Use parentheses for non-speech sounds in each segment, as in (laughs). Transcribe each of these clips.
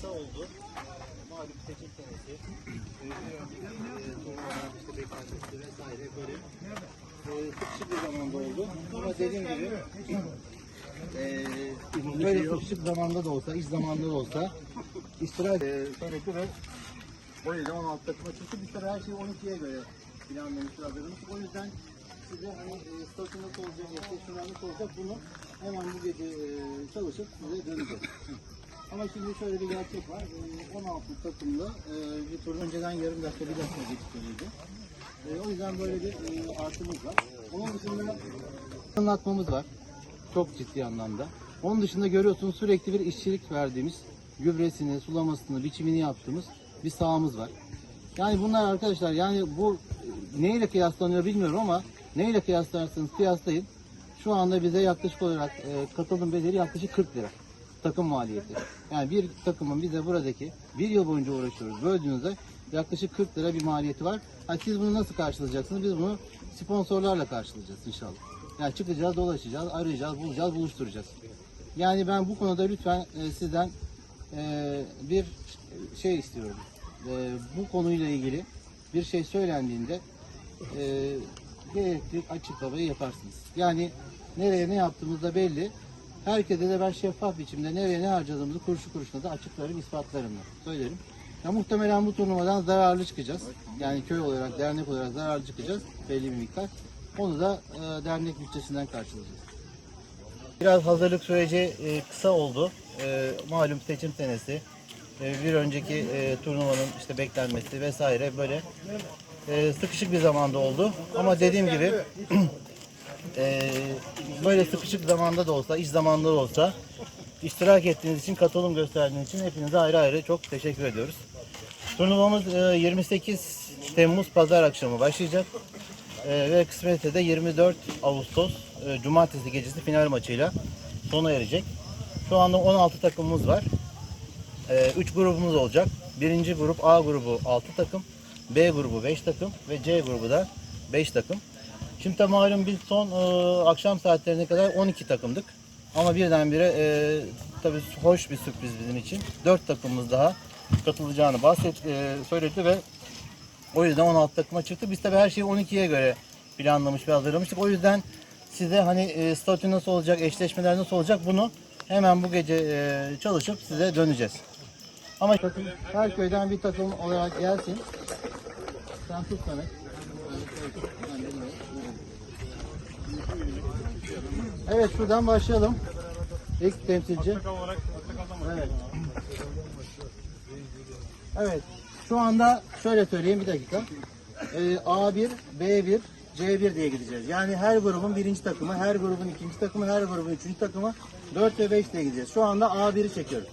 kısa oldu. Malum seçim senesi. Ee, turnuvalar işte beklentisi vesaire böyle sıkışık bir zamanda oldu. Ama dediğim gibi e, böyle sıkışık zamanda da olsa, iş zamanda da olsa iştirak e, söyledi ve o yüzden 16 takıma çıktı. Biz tabii her şeyi 12'ye göre planlamışız, hazırlamıştık. O yüzden size hani e, statü nasıl olacak, eşleşmeler nasıl olacak bunu hemen bu gece e, çalışıp size döneceğiz. Ama şimdi şöyle bir gerçek var. E, 16 takımlı e, bir tur önceden yarım dakika bir dakika geçiyordu. E, o yüzden böyle bir e, artımız var. Onun dışında anlatmamız var. Çok ciddi anlamda. Onun dışında görüyorsunuz sürekli bir işçilik verdiğimiz, gübresini, sulamasını, biçimini yaptığımız bir sahamız var. Yani bunlar arkadaşlar yani bu neyle kıyaslanıyor bilmiyorum ama neyle kıyaslarsanız kıyaslayın. Şu anda bize yaklaşık olarak e, katılım bedeli yaklaşık 40 lira takım maliyeti. Yani bir takımın bize buradaki bir yıl boyunca uğraşıyoruz. Böldüğünüzde yaklaşık 40 lira bir maliyeti var. Ha, siz bunu nasıl karşılayacaksınız? Biz bunu sponsorlarla karşılayacağız inşallah. Yani çıkacağız, dolaşacağız, arayacağız, bulacağız, buluşturacağız. Yani ben bu konuda lütfen e, sizden e, bir şey istiyorum. E, bu konuyla ilgili bir şey söylendiğinde e, gerekli açıklamayı yaparsınız. Yani nereye ne yaptığımız da belli. Herkese de ben şeffaf biçimde nereye ne harcadığımızı kuruşu kuruşuna da açıklarım, ispatlarım da söylerim. Ya muhtemelen bu turnuvadan zararlı çıkacağız. Yani köy olarak, dernek olarak zararlı çıkacağız belli bir miktar. Onu da e, dernek bütçesinden karşılayacağız. Biraz hazırlık süreci e, kısa oldu. E, malum seçim senesi. E, bir önceki e, turnuvanın işte beklenmesi vesaire böyle e, sıkışık bir zamanda oldu. Ama dediğim gibi (clears throat) e, böyle sıkışık zamanda da olsa, iş zamanında da olsa iştirak ettiğiniz için, katılım gösterdiğiniz için hepinize ayrı ayrı çok teşekkür ediyoruz. Turnuvamız e, 28 Temmuz Pazar akşamı başlayacak. E, ve kısmetse de 24 Ağustos e, Cumartesi gecesi final maçıyla sona erecek. Şu anda 16 takımımız var. 3 grubumuz olacak. Birinci grup A grubu 6 takım, B grubu 5 takım ve C grubu da 5 takım. Şimdi malum biz son e, akşam saatlerine kadar 12 takımdık. Ama birdenbire e, tabii hoş bir sürpriz bizim için. 4 takımımız daha katılacağını bahset, e, söyledi ve o yüzden 16 takıma çıktı. Biz tabii her şeyi 12'ye göre planlamış ve hazırlamıştık. O yüzden size hani e, statü nasıl olacak, eşleşmeler nasıl olacak bunu hemen bu gece e, çalışıp size döneceğiz. Ama takım, her köyden bir takım olarak gelsin. Sen tut Samet. Evet şuradan başlayalım. İlk temsilci. Evet. Evet. Şu anda şöyle söyleyeyim bir dakika. Ee, A1, B1, C1 diye gideceğiz. Yani her grubun birinci takımı, her grubun ikinci takımı, her grubun üçüncü takımı 4 ve 5 diye gideceğiz. Şu anda A1'i çekiyoruz.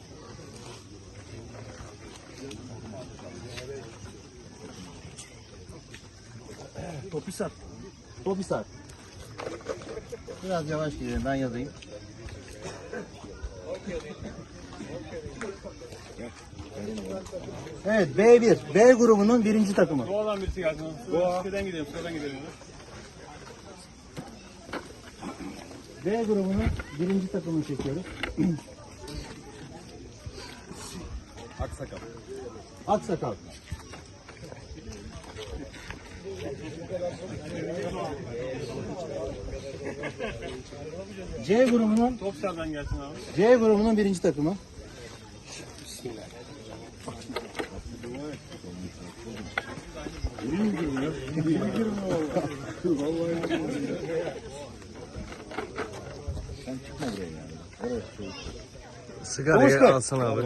Topisar. Tobisar. Biraz yavaş gidelim ben yazayım. Evet B1, B grubunun birinci takımı. Doğadan birisi geldi. Doğa. Sıradan gidelim, sıradan gidelim. B grubunun birinci takımını çekiyoruz. Aksakal. Aksakal. C grubunun Topsal'dan gelsin abi. C grubunun birinci takımı. Sigarayı alsana abi.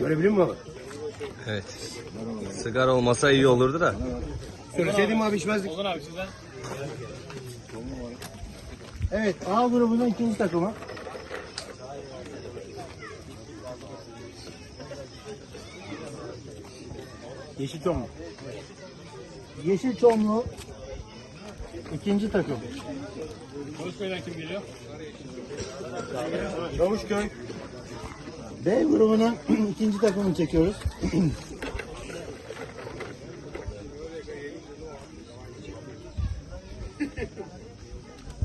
Görebiliyor musun abi? Evet. Sigara olmasa iyi olurdu da. Söyleseydim abi içmezdik. Evet A grubunun ikinci takımı. Yeşil tom mu? Yeşilçomlu ikinci takım. Konuşköy'den kim geliyor? Çavuşköy. B grubunun (clears throat) ikinci takımını çekiyoruz. (clears throat)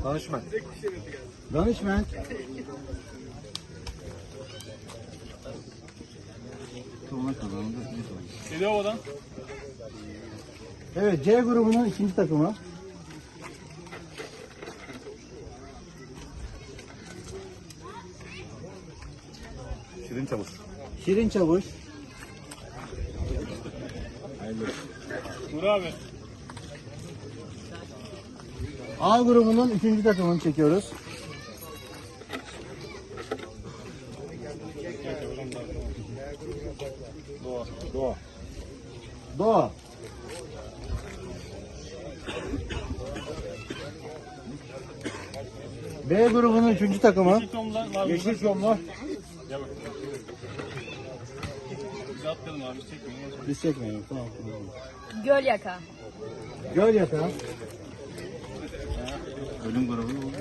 Danışman. Danışment. ona kazandı. Sedova'dan. Evet C grubunun ikinci takımı. Şirin çavuş. Şirin Çavuş. Nur abi. A grubunun üçüncü takımını çekiyoruz. Doğa. Doğa. Doğa. B grubunun üçüncü takımı. Yeşil. Biz atlayalım abi. Çekmeyin. Biz çekmeyelim. Tamam. Göl yaka. Göl yatağı. Ölüm grubu oldu.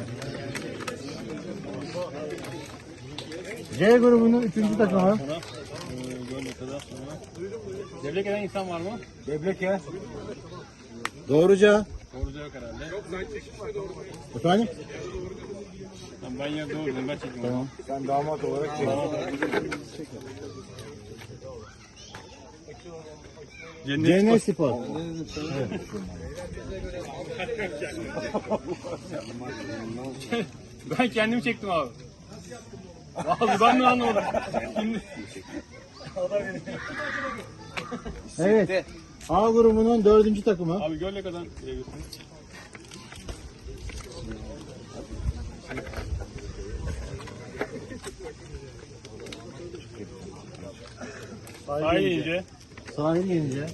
C grubunun üçüncü takımı. E, sonra. Devlet eden insan var mı? Debleke. Doğruca. Doğruca yok herhalde. Efendim? Tamam, ben ya doğru ben çekeyim. Tamam. Sen damat olarak çek. Cennet. Cennet Spor. (laughs) Ben kendimi çektim abi. Vallahi ben de anlamadım. Şimdi Evet. A grubunun dördüncü takımı. abi göl yakadan gelebilirsin. Sahil inince Sahil gelince.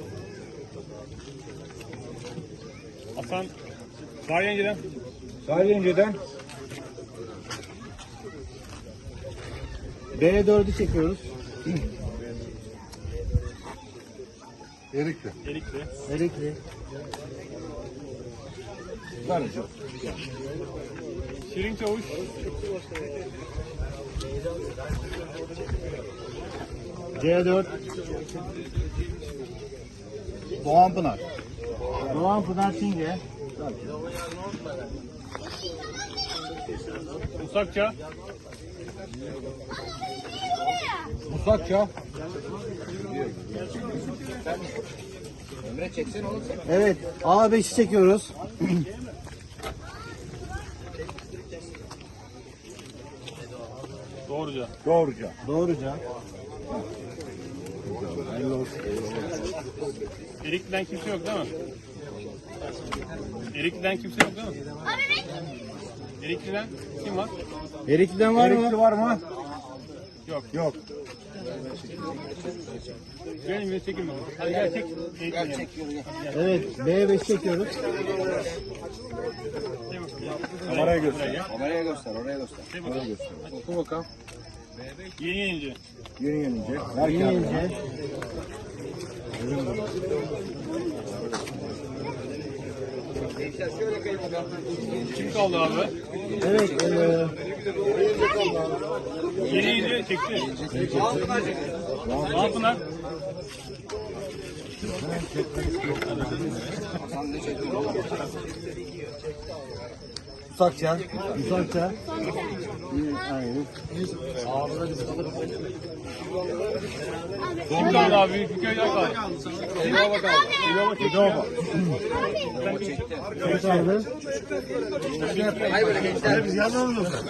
Hasan sahil inceden Sahil genceden. B4'ü çekiyoruz. Erikli. Erikli. Şirin Çavuş. C4. Doğan Pınar. Doğan Pınar Çinge. Musakça. Musakça. Evet. A5'i çekiyoruz. Doğruca. Doğruca. Doğruca. Erikli'den kimse yok değil mi? Erikli'den kimse yok değil mi? Erikli'den kim var? Erikli'den var mı? var mı? Yok. Yok. Gel bir çekin bakalım. Hadi gel çek. Gel çek. Evet. B5 çekiyoruz. Kameraya göster. Kameraya göster, oraya göster. Oku bakalım. Yeni yenici. Yürü gelince. İnince. Kim kaldı abi? Evet. eee Yeni yenici çekti. Alpınar. Musakça. Musakça. Aynen. Kaldı abi? Büyük bir köyden kaldı. İlova kaldı. İlova çekti. İlova. Kim kaldı? Biz abi sen.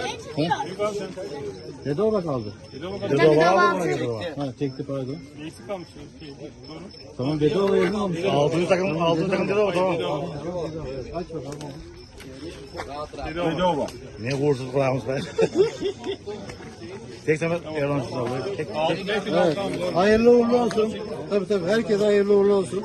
Dedova kaldı. İlova kaldı. Ha çekti pardon. Eksik kalmış. Tamam Dedova yazılmamış. Altıncı takım, altıncı takım dedi o tamam. Aç bakalım. Bedava. Ne uğursuz kulağımız be. Tek sefer Erdoğan Evet. Hayırlı uğurlu olsun. Tabii tabii. Herkese hayırlı uğurlu olsun.